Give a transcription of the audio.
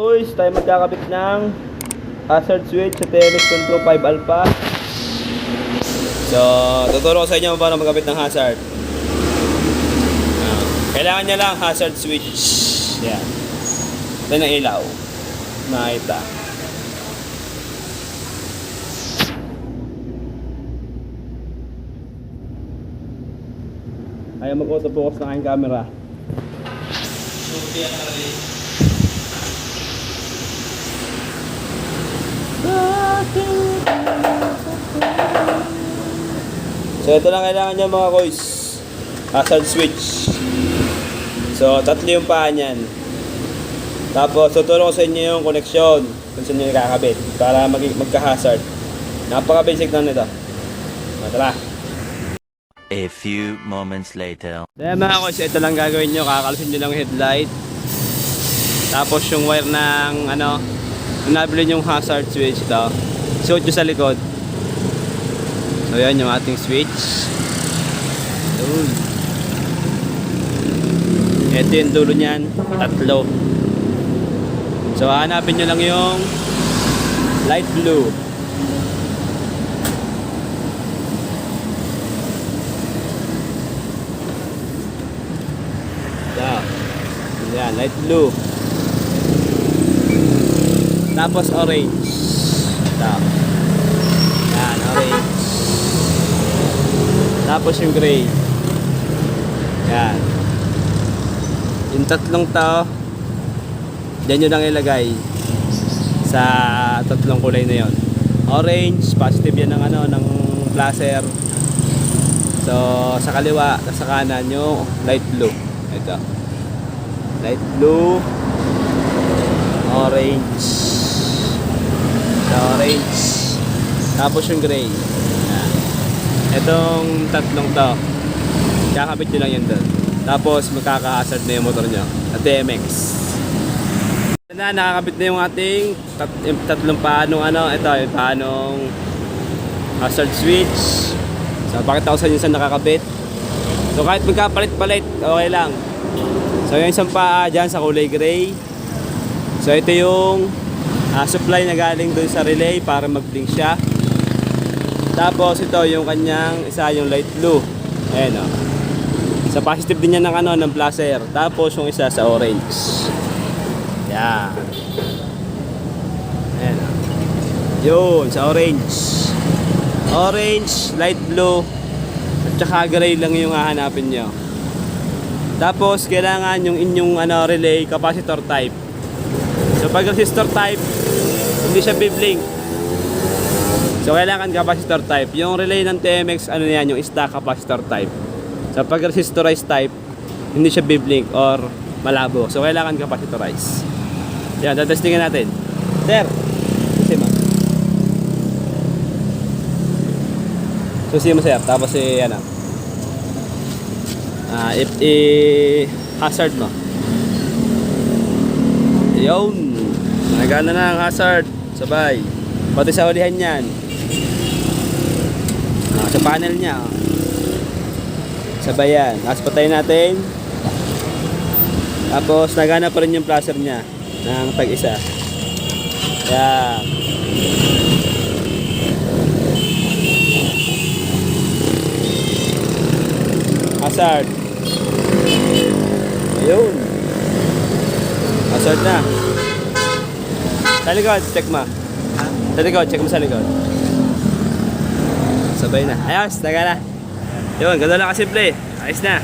Boys, tayo magkakabit ng hazard switch sa TMX 125 Alpha. So, tuturo ko sa inyo paano magkabit ng hazard. Ah, kailangan niya lang hazard switch. Yan. Ito ng ilaw. Nakita. Ayaw mag-autofocus ng aking camera. So ito lang kailangan niya mga boys. Hazard switch. So tatlo yung paa niyan. Tapos tuturo ko sa inyo yung connection kung saan nyo nakakabit para mag magka-hazard. Napaka-basic lang nito. Tara. A few moments later. Kaya mga boys, ito lang gagawin nyo. Kakalpin nyo lang yung headlight. Tapos yung wire ng ano, nabili yung hazard switch ito. Suot nyo sa likod. So yan yung ating switch. Yun. Ito yung dulo niyan. Tatlo. So hanapin nyo lang yung light blue. Ito. Yan, light blue. Tapos orange. Ito. Yan, orange. Tapos yung gray. Yan. Yung tatlong to, dyan nyo lang ilagay sa tatlong kulay na yon. Orange, positive yan ng ano, ng placer. So, sa kaliwa, sa kanan yung light blue. Ito. Light blue, orange. Orange. Tapos yung gray. Itong tatlong to. Kakabit nyo lang yan doon. Tapos magkaka-hazard na yung motor nyo. At. Ito na, nakakabit na yung ating tat, yung tatlong paanong ano. Ito, yung paanong hazard switch. So, pakita ko sa inyo saan nakakabit. So, kahit magkapalit-palit, okay lang. So, yung isang paa dyan sa kulay gray. So, ito yung ah, supply na galing dun sa relay para mag-blink siya. Tapos, ito yung kanyang isa yung light blue. Ayan o. Sa positive din yan ng ano, ng placer. Tapos, yung isa sa orange. Yan. Ayan o. Yun, sa orange. Orange, light blue, at saka gray lang yung hahanapin nyo. Tapos, kailangan yung inyong ano, relay capacitor type. So, pag resistor type, hindi siya biblink. So, kailangan capacitor type. Yung relay ng TMX, ano yan, yung stock capacitor type. So, pag resistorize type, hindi siya biblink or malabo. So, kailangan capactorize. Yan, tatestingin natin. Sir, kasi mo. Susi mo sir, tapos si ano. Ah, if i hazard mo. Yun. Nagana na ang hazard. Sabay. Pati sa ulihan yan. Sa panel niya. oh. Sabay yan. Tapos patayin natin. Tapos nagana pa rin yung placer niya ng tag-isa. Yan. Hazard. Ayun. Hazard na. Sa likod, check mo. Sa likod, check mo sa likod. Sabay na. Ayos, taga na. Yun, gano'n lang kasimple. Ayos na.